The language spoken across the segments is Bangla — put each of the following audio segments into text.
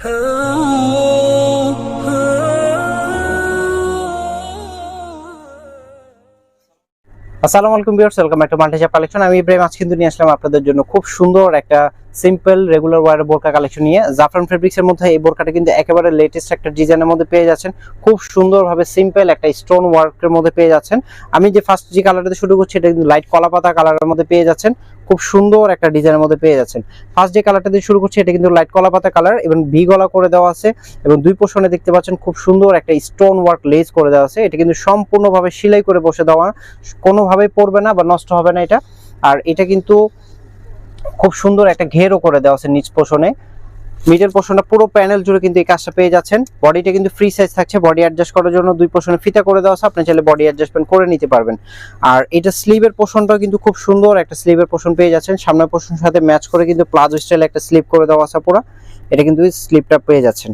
আসসালামু আলাইকুম ভিউয়ার্স, ওয়েলকাম ব্যাক টু মাল্টিজাপ কালেকশন। আমি ইব্রাহিম আজ কিন্তু নিয়ে আসলাম আপনাদের জন্য খুব সুন্দর একটা সিম্পল রেগুলার ওয়ার বোরকা কালেকশন নিয়ে জাফরান ফেব্রিক্স এর মধ্যে এই বোরকাটা কিন্তু একেবারে লেটেস্ট একটা ডিজাইনের মধ্যে পেয়ে যাচ্ছেন। খুব সুন্দরভাবে সিম্পল একটা স্টোন ওয়ার্কের মধ্যে পেয়ে যাচ্ছেন। আমি যে ফার্স্ট যে কালারটা শুরু করছি, এটা কিন্তু লাইট কলা পাতা কালারের মধ্যে পেয়ে যাচ্ছেন। খুব সুন্দর একটা ডিজাইনের মধ্যে পেয়ে যাচ্ছেন। ফার্স্ট যে কালারটা দিয়ে শুরু করছি, এটা কিন্তু লাইট কলা পাতা কালার এবং ভি গলা করে দেওয়া আছে এবং দুই পোর্শনে দেখতে পাচ্ছেন খুব সুন্দর একটা স্টোন ওয়ার্ক লেস করে দেওয়া আছে। এটা কিন্তু সম্পূর্ণভাবে সেলাই করে বসে দেওয়া, কোনোভাবেই পড়বে না বা নষ্ট হবে না এটা। আর এটা কিন্তু খুব সুন্দর একটা ঘেরও করে দেওয়া আছে নিচ পোষণে। মিডল পোষণটা পুরো প্যানেল জুড়ে কিন্তু এই কাজটা পেয়ে যাচ্ছেন। বডিটা কিন্তু ফ্রি সাইজ থাকছে বডি অ্যাডজাস্ট করার জন্য দুই পোর্শনে ফিতা করে দেওয়া আছে, আপনি চাইলে বডি অ্যাডজাস্টমেন্ট করে নিতে পারবেন। আর এটা স্লিভের পোর্শনটাও কিন্তু খুব সুন্দর একটা স্লিভের পোষণ পেয়ে যাচ্ছেন। সামনের পোর্শনের সাথে ম্যাচ করে কিন্তু প্লাজো স্টাইল একটা স্লিভ করে দেওয়া আছে পুরো। এটা কিন্তু স্লিভটা পেয়ে যাচ্ছেন।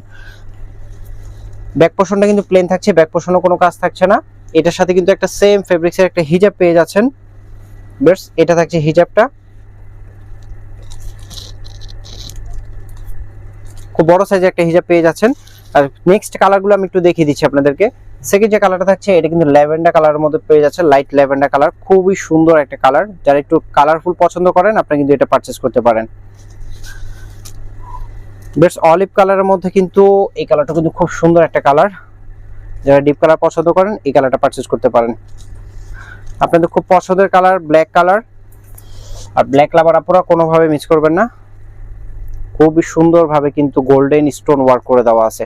ব্যাক পোর্শনটা কিন্তু প্লেন থাকছে ব্যাক পোর্শনও কোনো কাজ থাকছে না। এটার সাথে কিন্তু একটা সেম ফেব্রিক্সের একটা হিজাব পেয়ে যাচ্ছেন। বেশ এটা থাকছে হিজাবটা খুব বড় সাইজের একটা হিজাব পেয়ে যাচ্ছেন। আর নেক্সট কালারগুলো আমি একটু দেখিয়ে দিচ্ছি আপনাদেরকে। সেকেন্ড যে কালারটা থাকছে, এটা কিন্তু ল্যাভেন্ডার কালারের মধ্যে পেয়ে যাচ্ছে লাইট ল্যাভেন্ডার কালার খুবই সুন্দর একটা কালার যারা একটু কালারফুল পছন্দ করেন, আপনি কিন্তু এটা পারচেস করতে পারেন। বেশ অলিভ কালারের মধ্যে কিন্তু এই কালারটা কিন্তু খুব সুন্দর একটা কালার যারা ডিপ কালার পছন্দ করেন, এই কালারটা পারচেস করতে পারেন। আপনাদের খুব পছন্দের কালার ব্ল্যাক কালার আর ব্ল্যাক লাভার আপনারা কোনোভাবে মিস করবেন না। খুবই সুন্দরভাবে কিন্তু গোল্ডেন স্টোন ওয়ার্ক করে দেওয়া আছে।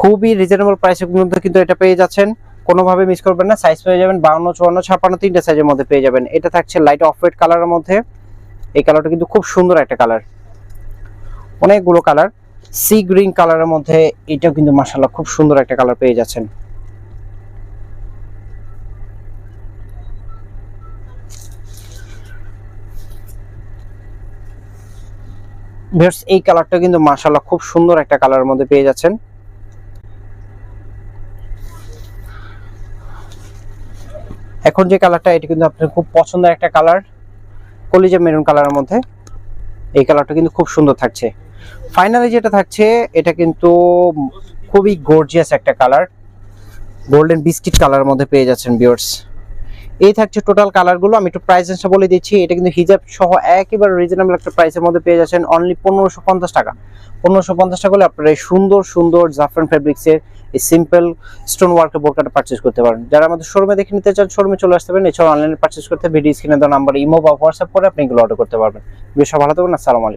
খুবই রিজনেবল প্রাইসের মধ্যে কিন্তু এটা পেয়ে যাচ্ছেন। কোনোভাবে মিস করবেন না সাইজ পেয়ে যাবেন বাউন্ন, চুয়ান্ন ছাপান্ন তিনটে সাইজের মধ্যে পেয়ে যাবেন। এটা থাকছে লাইট অফ হোয়াইট কালারের মধ্যে। এই কালারটা কিন্তু খুব সুন্দর একটা কালার অনেকগুলো কালার সি গ্রিন কালারের মধ্যে এটাও কিন্তু মাসাল্লাহ খুব সুন্দর একটা কালার পেয়ে যাচ্ছেন। ভিউয়ার্স, এই কালারটা কিন্তু মাশাআল্লাহ খুব সুন্দর একটা কালারের মধ্যে পেয়ে যাচ্ছেন। এখন যে কালারটা, এটা কিন্তু আপনার খুব পছন্দের একটা কালার, কলিজা মেরুন কালারের মধ্যে। এই কালারটা কিন্তু খুব সুন্দর থাকছে। ফাইনালি যেটা থাকছে, এটা কিন্তু খুবই গর্জিয়াস একটা কালার গোল্ডেন বিস্কিট কালারের মধ্যে পেয়ে যাচ্ছেন ভিউয়ার্স। এই থাকছে টোটাল কালারগুলো আমি একটু প্রাইস বলে দিচ্ছি। এটা কিন্তু হিজাব সহ একেবারে রিজনেবল একটা প্রাইসের মধ্যে পেয়ে যাচ্ছেন অনলি পনেরোশো পঞ্চাশ টাকা। পনেরোশো পঞ্চাশ টাকা হলে আপনারা এই সুন্দর সুন্দর জাফরান ফেব্রিক্সের এই সিম্পল স্টোন ওয়ার্কের বোরকাটা পারচেস করতে পারেন। যারা আমাদের শোরুমে দেখে নিতে চান শোরুমে চলে আসতে পারেন। এছাড়াও অনলাইনে পারচেস করতে ভিডিও স্ক্রিনে দেওয়া নাম্বার ইমো বা হোয়াটসঅ্যাপ করে আপনি এগুলো অর্ডার করতে পারবেন। বেশ ভালো থাকুন, আসসালামু আলাইকুম।